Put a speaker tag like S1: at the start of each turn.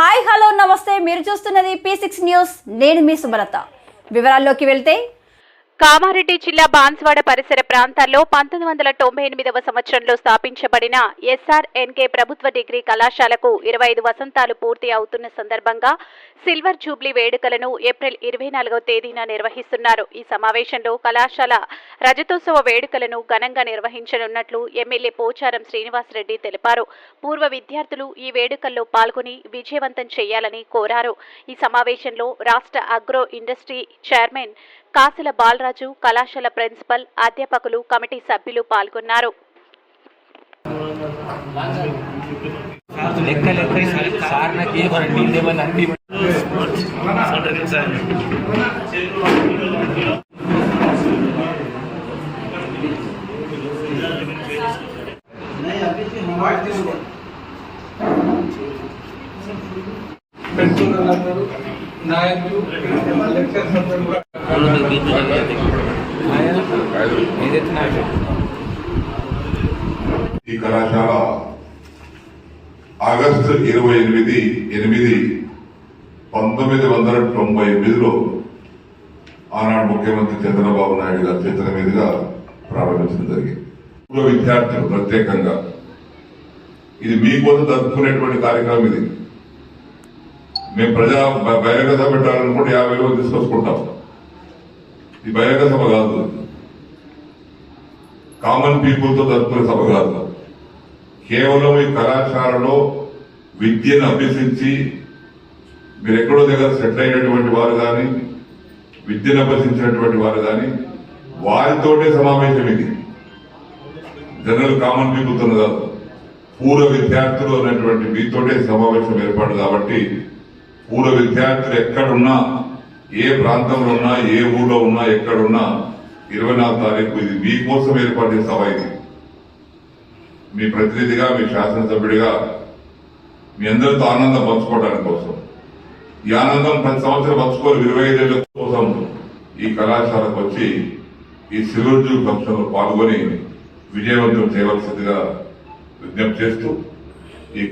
S1: Hi hello నమస్తే. మీరు చూస్తున్నది పీ సిక్స్ న్యూస్ నేను మీ సుమలత. వివరాల్లోకి వెళ్తే
S2: కామారెడ్డి జిల్లా బాన్స్వాడ పరిసర ప్రాంతాల్లో పంతొమ్మిది వందల తొంభై ఎనిమిదవ సంవత్సరంలో స్థాపించబడిన ఎస్ఆర్ఎన్కే ప్రభుత్వ డిగ్రీ కళాశాలకు ఇరవై ఐదు వసంతాలు పూర్తి అవుతున్న సందర్భంగా సిల్వర్ జూబ్లీ వేడుకలను ఏప్రిల్ ఇరవై నాలుగవ తేదీన నిర్వహిస్తున్నారు. ఈ సమావేశంలో కళాశాల రజతోత్సవ వేడుకలను ఘనంగా నిర్వహించనున్నట్లు ఎమ్మెల్యే పోచారం శ్రీనివాసరెడ్డి తెలిపారు. పూర్వ విద్యార్థులు ఈ వేడుకల్లో పాల్గొని విజయవంతం చేయాలని కోరారు. ఈ సమావేశంలో రాష్ట్ర అగ్రో ఇండస్ట్రీ చైర్మన్ కాసుల బాలరాజు కళాశాల ప్రిన్సిపల్ అధ్యాపకులు కమిటీ సభ్యులు పాల్గొన్నారు.
S3: పెట్టుకున్నారు నాయకులు లెక్చర్స్
S4: ఈ కళాశాల ఆగస్టు ఇరవై ఎనిమిది ఎనిమిది పంతొమ్మిది వందల తొంభై ఎనిమిదిలో ఆనాడు ముఖ్యమంత్రి చంద్రబాబు నాయుడు గారి చేతుల మీదుగా ప్రారంభించడం జరిగింది. విద్యార్థులు ప్రత్యేకంగా. ఇది మీకోసం జరుపుకునేటువంటి కార్యక్రమం ఇది. మేము ప్రజా బ- బహిరంగ సభ పెట్టాలనుకుంటే యాభై రోజులు తీసుకొచ్చుకుంటాం. ఇది బహిరంగ సభ కాదు. కామన్ పీపుల్తో జరుపుకునే సభ కాదు. కేవలం ఈ కళాశాలలో విద్యను అభ్యసించి మీరు ఎక్కడో దగ్గర సెటిల్ అయినటువంటి వారు కానీ విద్యను అభ్యసించినటువంటి వారు కానీ వారితోటే సమావేశం ఇది. జనరల్ కామన్ పీపుల్తో కాదు. పూర్వ విద్యార్థులు అనేటువంటి మీతోటే సమావేశం ఏర్పాటు కాబట్టి పూర్వ విద్యార్థులు ఎక్కడున్నా ఏ ప్రాంతంలో ఉన్నా ఏ ఊళ్ళో ఉన్నా ఎక్కడున్నా ఇరవై నాలుగు తారీఖు ఇది మీకోసం ఏర్పాటు సభ ఇది. మీ ప్రతినిధిగా మీ శాసనసభ్యుడిగా మీ అందరితో ఆనందం పంచుకోవడానికి కోసం. ఈ ఆనందం ప్రతి సంవత్సరం పంచుకోరు ఇరవై ఐదేళ్ళ కోసం ఈ కళాశాలకు వచ్చి ఈ సిల్వర్ కక్షలో పాల్గొని విజయవంతం చేయవలసిందిగా విజ్ఞప్తి చేస్తూ ఈ